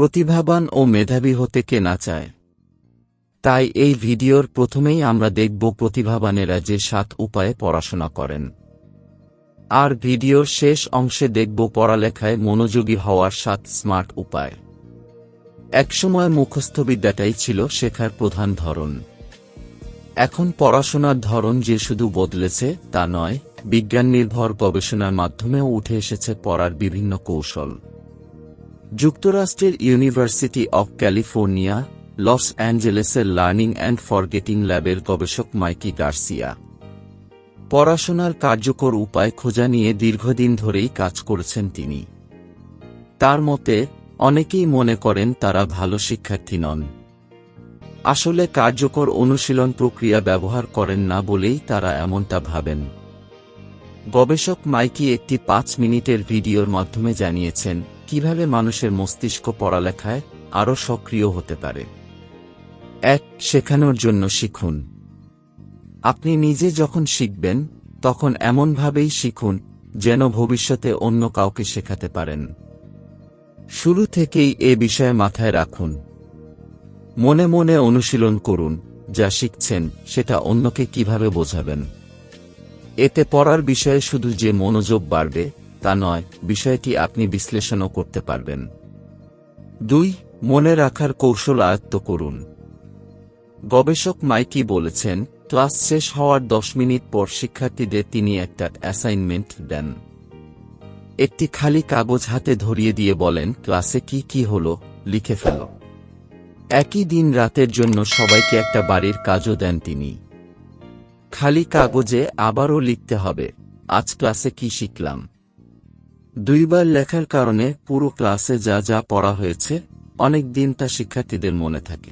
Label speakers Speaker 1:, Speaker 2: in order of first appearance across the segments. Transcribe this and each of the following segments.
Speaker 1: প্রতিভাবান ও মেধাবী হতে কে না চায়। তাই এই ভিডিওর প্রথমেই আমরা দেখব প্রতিভাবানেরা যে সাত উপায়ে পড়াশোনা করেন। আর ভিডিওর শেষ অংশে দেখব পড়ালেখায় মনোযোগী হওয়ার সাত স্মার্ট উপায়। একসময় মুখস্থবিদ্যাটাই ছিল শেখার প্রধান ধরন। এখন পড়াশোনার ধরন যে শুধু বদলেছে তা নয়, বিজ্ঞান নির্ভর গবেষণার মাধ্যমেও উঠে এসেছে পড়ার বিভিন্ন কৌশল। যুক্তরাষ্ট্রের ইউনিভার্সিটি অব ক্যালিফোর্নিয়া লস অ্যাঞ্জেলেসের লার্নিং অ্যান্ড ফরগেটিং ল্যাবের গবেষক মাইকি গার্সিয়া। পড়াশোনার কার্যকর উপায় খোঁজা নিয়ে দীর্ঘদিন ধরেই কাজ করেছেন তিনি। তার মতে, অনেকেই মনে করেন তারা ভালো শিক্ষার্থী নন। আসলে কার্যকর অনুশীলন প্রক্রিয়া ব্যবহার করেন না বলেই তারা এমনটা ভাবেন। গবেষক মাইকি একটি পাঁচ মিনিটের ভিডিওর মাধ্যমে জানিয়েছেন কীভাবে মানুষের মস্তিষ্ক পড়ালেখায় আরও সক্রিয় হতে পারে? এক, শেখানোর জন্য শিখুন। আপনি নিজে যখন শিখবেন, তখন এমনভাবেই শিখুন যেন ভবিষ্যতে অন্য কাউকে শেখাতে পারেন। শুরু থেকেই এ বিষয়ে মাথায় রাখুন। মনে মনে অনুশীলন করুন, যা শিখছেন সেটা অন্যকে কীভাবে বোঝাবেন। এতে পড়ার বিষয়ে শুধু যে মনোযোগ বাড়বে তা নয়, বিষয়টি আপনি বিশ্লেষণও করতে পারবেন। দুই, মনে রাখার কৌশল আয়ত্ত করুন। গবেষক মাইকি বলেছেন, ক্লাস শেষ হওয়ার দশ মিনিট পর শিক্ষার্থীদের তিনি একটা অ্যাসাইনমেন্ট দেন। একটি খালি কাগজ হাতে ধরিয়ে দিয়ে বলেন, ক্লাসে কি কি হলো, লিখে ফেল। একই দিন রাতের জন্য সবাইকে একটা বাড়ির কাজও দেন তিনি। খালি কাগজে আবারও লিখতে হবে, আজ ক্লাসে কি শিখলাম? দুইবার লেখার কারণে পুরো ক্লাসে যা যা পড়া হয়েছে, অনেক দিন তা শিক্ষার্থীদের মনে থাকে।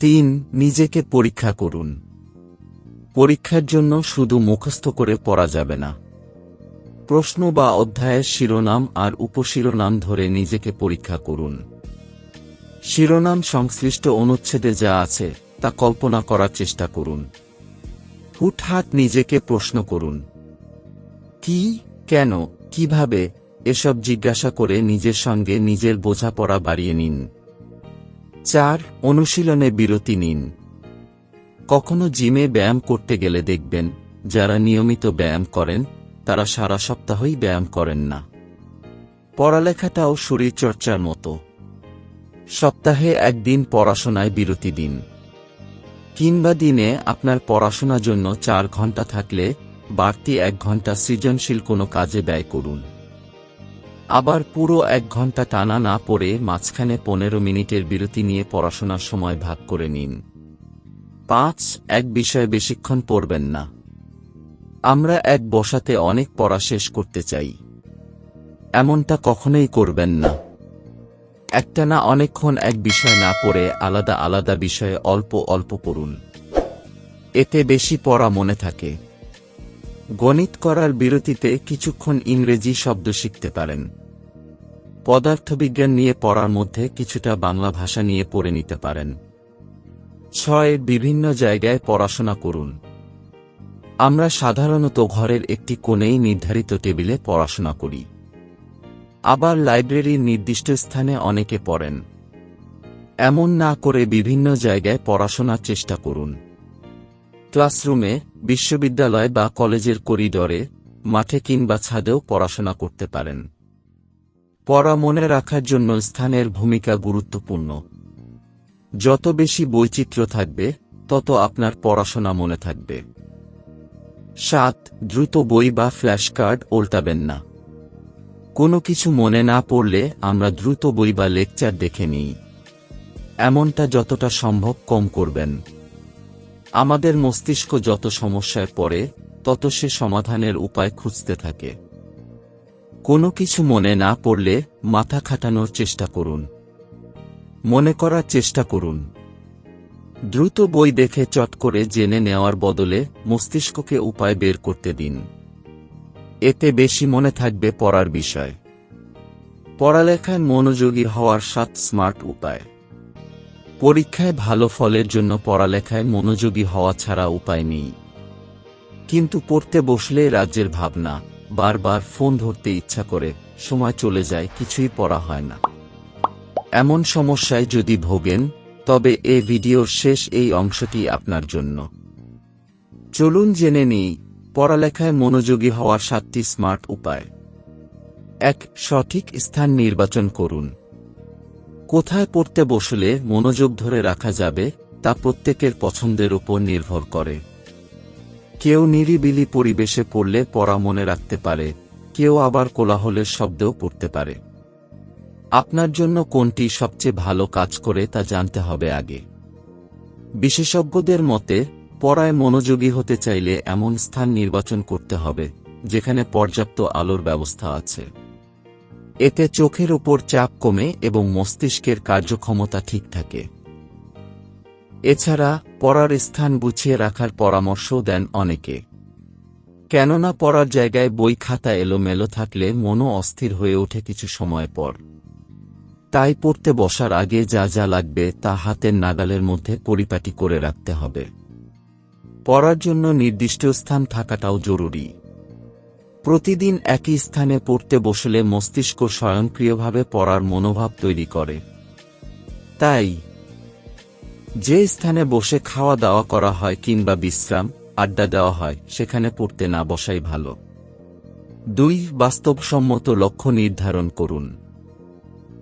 Speaker 1: তিন, নিজেকে পরীক্ষা করুন। পরীক্ষার জন্য শুধু মুখস্থ করে পড়া যাবে না। প্রশ্ন বা অধ্যায়ের শিরোনাম আর উপশিরোনাম ধরে নিজেকে পরীক্ষা করুন। শিরোনাম সংশ্লিষ্ট অনুচ্ছেদে যা আছে, তা কল্পনা করার চেষ্টা করুন। হুটহাট নিজেকে প্রশ্ন করুন। কি? কেন? কীভাবে এসব জিজ্ঞাসা করে নিজের সঙ্গে নিজের বোঝাপড়া বাড়িয়ে নিন? চার, অনুশীলনে বিরতি নিন। কখনো জিমে ব্যায়াম করতে গেলে দেখবেন, যারা নিয়মিত ব্যায়াম করেন, তারা সারা সপ্তাহই ব্যায়াম করেন না। পড়ালেখাটাও শরীরচর্চার মতো। সপ্তাহে একদিন পড়াশোনায় বিরতি দিন। কিংবা দিনে আপনার পড়াশোনার জন্য চার ঘণ্টা থাকলে বাড়তি এক ঘণ্টা সৃজনশীল কোনো কাজে ব্যয় করুন। আবার পুরো এক ঘণ্টা টানা না পড়ে মাঝখানে পনেরো মিনিটের বিরতি নিয়ে পড়াশোনার সময় ভাগ করে নিন। পাঁচ, এক বিষয়ে বেশিক্ষণ পড়বেন না। আমরা এক বসাতে অনেক পড়া শেষ করতে চাই। এমনটা কখনোই করবেন না। একটানা অনেকক্ষণ এক বিষয় না পড়ে আলাদা আলাদা বিষয়ে অল্প অল্প পড়ুন। এতে বেশি পড়া মনে থাকে। গণিত করার বিরতিতে কিছুক্ষণ ইংরেজি শব্দ শিখতে পারেন। পদার্থবিজ্ঞান নিয়ে পড়ার মধ্যে কিছুটা বাংলা ভাষা নিয়ে পড়ে নিতে পারেন। ছয় বিভিন্ন জায়গায় পড়াশোনা করুন। আমরা সাধারণত ঘরের একটি কোণেই নির্ধারিত টেবিলে পড়াশোনা করি। আবার লাইব্রেরির নির্দিষ্ট স্থানে অনেকে পড়েন। এমন না করে বিভিন্ন জায়গায় পড়াশোনার চেষ্টা করুন। ক্লাসরুমে, বিশ্ববিদ্যালয় বা কলেজের করিডরে, মাঠে কিংবা ছাদেও পড়াশোনা করতে পারেন। পড়া মনে রাখার জন্য স্থানের ভূমিকা গুরুত্বপূর্ণ। যত বেশি বৈচিত্র্য থাকবে, তত আপনার পড়াশোনা মনে থাকবে। সাত, দ্রুত বই বা ফ্ল্যাশ কার্ড ওল্টাবেন না। কোনো কিছু মনে না পড়লে আমরা দ্রুত বই বা লেকচার দেখে নিই। এমনটা যতটা সম্ভব কম করবেন। আমাদের মস্তিষ্ক যত সমস্যায় পড়ে, তত সে সমাধানের উপায় খুঁজতে থাকে। কোনো কিছু মনে না পড়লে মাথা খাটানোর চেষ্টা করুন। মনে করার চেষ্টা করুন। দ্রুত বই দেখে চট করে জেনে নেওয়ার বদলে মস্তিষ্ককে উপায় বের করতে দিন। এতে বেশি মনে থাকবে পড়ার বিষয়। পড়ালেখায় মনোযোগী হওয়ার সাত স্মার্ট উপায়। পরীক্ষায় ভালো ফলের জন্য পড়ালেখায় মনোযোগী হওয়া ছাড়া উপায় নেই। কিন্তু পড়তে বসলে রাজ্যের ভাবনা, বারবার ফোন ধরতে ইচ্ছা করে, সময় চলে যায়, কিছুই পড়া হয় না। এমন সমস্যায় যদি ভোগেন, তবে এ ভিডিওর শেষ এই অংশটি আপনার জন্য। চলুন জেনে নিই, পড়ালেখায় মনোযোগী হওয়ার সাতটি স্মার্ট উপায়। এক, সঠিক স্থান নির্বাচন করুন। কোথায় পড়তে বসলে মনোযোগ ধরে রাখা যাবে, তা প্রত্যেকের পছন্দের উপর নির্ভর করে। কেউ নিরিবিলি পরিবেশে পড়লে পড়া মনে রাখতে পারে, কেউ আবার কোলাহলের শব্দেও পড়তে পারে। আপনার জন্য কোনটি সবচেয়ে ভালো কাজ করে তা জানতে হবে আগে। বিশেষজ্ঞদের মতে, পড়ায় মনোযোগী হতে চাইলে এমন স্থান নির্বাচন করতে হবে, যেখানে পর্যাপ্ত আলোর ব্যবস্থা আছে। এতে চোখের ওপর চাপ কমে এবং মস্তিষ্কের কার্যক্ষমতা ঠিক থাকে। এছাড়া, পড়ার স্থান গুছিয়ে রাখার পরামর্শ দেন অনেকে। কেননা, পড়ার জায়গায় বই খাতা এলোমেলো থাকলে মনও অস্থির হয়ে ওঠে কিছু সময় পর। তাই পড়তে বসার আগে যা যা লাগবে তা হাতের নাগালের মধ্যে পরিপাটি করে রাখতে হবে। পড়ার জন্য নির্দিষ্ট স্থান থাকাটাও জরুরি। প্রতিদিন একই স্থানে পড়তে বসলে মস্তিষ্ক স্বয়ংক্রিয়ভাবে পড়ার মনোভাব তৈরি করে। তাই, যে স্থানে বসে খাওয়া দাওয়া করা হয় কিংবা বিশ্রাম, আড্ডা দেওয়া হয়, সেখানে পড়তে না বসাই ভালো। দুই, বাস্তবসম্মত লক্ষ্য নির্ধারণ করুন।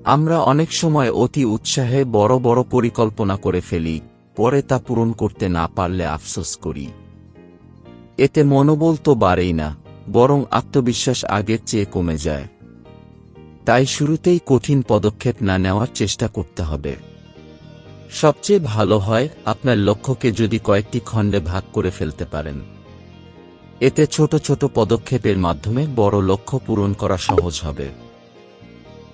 Speaker 1: আমরা অনেক সময় অতি উৎসাহে বড় বড় পরিকল্পনা করে ফেলি, পরে তা পূরণ করতে না পারলে আফসোস করি। এতে মনোবল তো বাড়েই না। বরং আত্মবিশ্বাস আগের চেয়ে কমে যায়। তাই শুরুতেই কঠিন পদক্ষেপ না নেওয়ার চেষ্টা করতে হবে। সবচেয়ে ভালো হয় আপনার লক্ষ্যকে যদি কয়েকটি খণ্ডে ভাগ করে ফেলতে পারেন। এতে ছোট ছোট পদক্ষেপের মাধ্যমে বড় লক্ষ্য পূরণ করা সহজ হবে।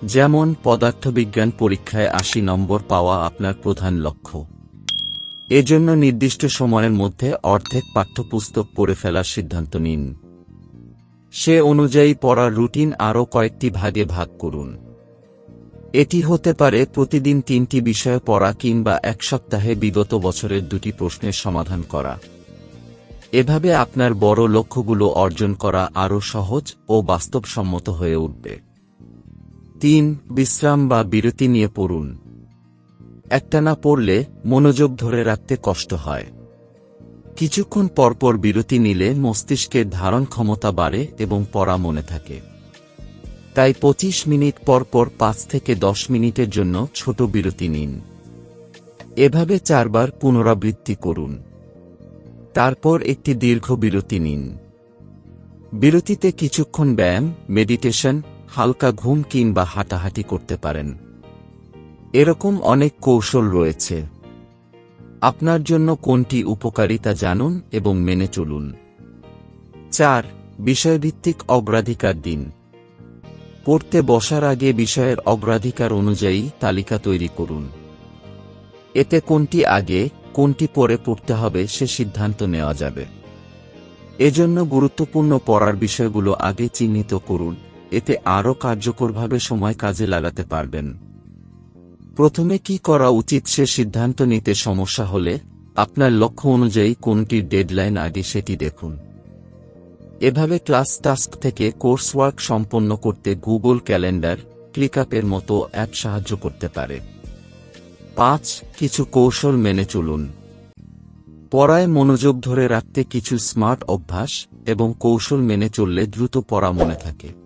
Speaker 1: যেমন, পদার্থবিজ্ঞান পরীক্ষায় আশি নম্বর পাওয়া আপনার প্রধান লক্ষ্য। এজন্য নির্দিষ্ট সময়ের মধ্যে অর্ধেক পাঠ্যপুস্তক পড়ে ফেলার সিদ্ধান্ত নিন। সে অনুযায়ী পড়ার রুটিন আরও কয়েকটি ভাগে ভাগ করুন। এটি হতে পারে প্রতিদিন তিনটি বিষয় পড়া কিংবা এক সপ্তাহে বিগত বছরের দুটি প্রশ্নের সমাধান করা। এভাবে আপনার বড় লক্ষ্যগুলো অর্জন করা আরও সহজ ও বাস্তবসম্মত হয়ে উঠবে। তিন, বিশ্রাম বা বিরতি নিয়ে পড়ুন। একটানা পড়লে মনোযোগ ধরে রাখতে কষ্ট হয়। কিছুক্ষণ পরপর বিরতি নিলে মস্তিষ্কের ধারণ ক্ষমতা বাড়ে এবং পড়া মনে থাকে। তাই ২৫ মিনিট পরপর পাঁচ থেকে দশ মিনিটের জন্য ছোট বিরতি নিন। এভাবে চারবার পুনরাবৃত্তি করুন। তারপর একটি দীর্ঘ বিরতি নিন। বিরতিতে কিছুক্ষণ ব্যায়াম, মেডিটেশন, হালকা ঘুম কিংবা হাঁটাহাঁটি করতে পারেন। এরকম অনেক কৌশল রয়েছে। আপনার জন্য কোনটি উপকারিতা জানুন এবং মেনে চলুন। চার, বিষয়ভিত্তিক অগ্রাধিকার দিন। পড়তে বসার আগে বিষয়ের অগ্রাধিকার অনুযায়ী তালিকা তৈরি করুন। এতে কোনটি আগে, কোনটি পরে পড়তে হবে সে সিদ্ধান্ত নেওয়া যাবে। এজন্য গুরুত্বপূর্ণ পড়ার বিষয়গুলো আগে চিহ্নিত করুন, এতে আরও কার্যকরভাবে সময় কাজে লাগাতে পারবেন। প্রথমে কি করা উচিত সে সিদ্ধান্ত নিতে সমস্যা হলে, আপনার লক্ষ্য অনুযায়ী কোনটির ডেডলাইন আগে সেটি দেখুন। এভাবে ক্লাস টাস্ক থেকে কোর্স ওয়ার্ক সম্পন্ন করতে গুগল ক্যালেন্ডার, ক্লিকআপের মতো অ্যাপ সাহায্য করতে পারে। পাঁচ, কিছু কৌশল মেনে চলুন। পড়ায় মনোযোগ ধরে রাখতে কিছু স্মার্ট অভ্যাস এবং কৌশল মেনে চললে দ্রুত পড়া মনে থাকে।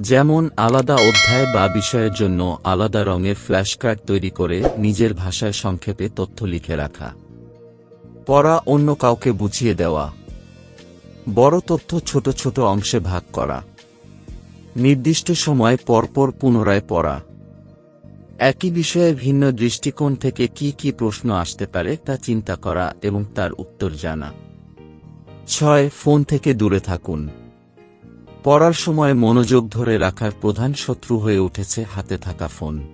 Speaker 1: যেমন আলাদা অধ্যায় বা বিষয়ের জন্য আলাদা রঙের ফ্ল্যাশকার্ড তৈরি করে নিজের ভাষায় সংক্ষেপে তথ্য লিখে রাখা। পড়া অন্য কাউকে বুঝিয়ে দেওয়া। বড় তথ্য ছোট ছোট অংশে ভাগ করা। নির্দিষ্ট সময় পরপর পুনরায় পড়া। একই বিষয়ে ভিন্ন দৃষ্টিকোণ থেকে কি কি প্রশ্ন আসতে পারে তা চিন্তা করা এবং তার উত্তর জানা। ছয়, ফোন থেকে দূরে থাকুন। পড়ার সময় মনোযোগ ধরে রাখার প্রধান শত্রু হয়ে উঠেছে হাতে থাকা ফোন।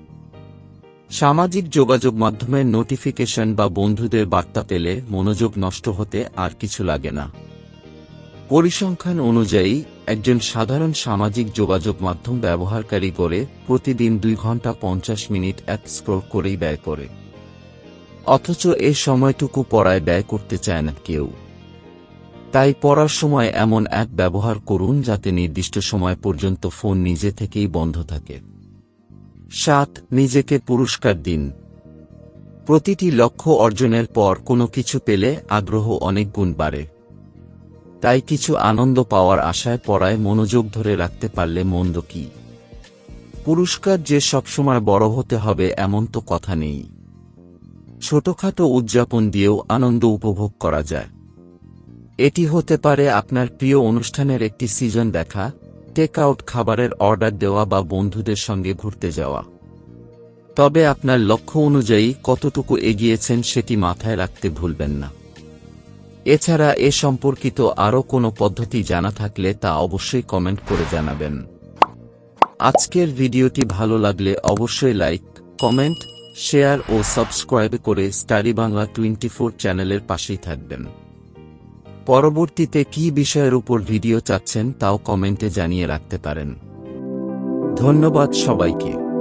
Speaker 1: সামাজিক যোগাযোগ মাধ্যমে নোটিফিকেশন বা বন্ধুদের বার্তা পেলে মনোযোগ নষ্ট হতে আর কিছু লাগে না। পরিসংখ্যান অনুযায়ী, একজন সাধারণ সামাজিক যোগাযোগ মাধ্যম ব্যবহারকারী করে প্রতিদিন দুই ঘণ্টা পঞ্চাশ মিনিট এক স্ক্রল করেই ব্যয় করে। অথচ এ সময়টুকু পড়ায় ব্যয় করতে চায় না কেউ। তাই পড়ার সময় এমন অ্যাপ ব্যবহার করুন যাতে নির্দিষ্ট সময় পর্যন্ত ফোন নিজে থেকেই বন্ধ থাকে। সাত, নিজেকে পুরস্কার দিন। প্রতিটি লক্ষ্য অর্জনের পর কোনো কিছু পেলে আগ্রহ অনেক গুণ বাড়ে। তাই কিছু আনন্দ পাওয়ার আশায় পড়ায় মনোযোগ ধরে রাখতে পারলে মন্দ কি? পুরস্কার যে সবসময় বড় হতে হবে এমন তো কথা নেই। ছোটখাটো উদযাপন দিয়েও আনন্দ উপভোগ করা যায়। এটি হতে পারে আপনার প্রিয় অনুষ্ঠানের একটি সিজন দেখা টেক আউট খাবারের অর্ডার দেওয়া বা বন্ধুদের সঙ্গে ঘুরতে যাওয়া। তবে আপনার লক্ষ্য অনুযায়ী কতটুকু এগিয়েছেন সেটি মাথায় রাখতে ভুলবেন না। এছাড়া এ সম্পর্কিত আরও কোনো পদ্ধতি জানা থাকলে তা অবশ্যই কমেন্ট করে জানাবেন। আজকের ভিডিওটি ভালো লাগলে অবশ্যই লাইক কমেন্ট শেয়ার ও সাবস্ক্রাইব করে স্টাডি বাংলা টোয়েন্টি চ্যানেলের পাশেই থাকবেন। পরবর্তীতে কি বিষয়ের উপর ভিডিও চাচ্ছেন তাও কমেন্টে জানিয়ে রাখতে পারেন। ধন্যবাদ সবাইকে।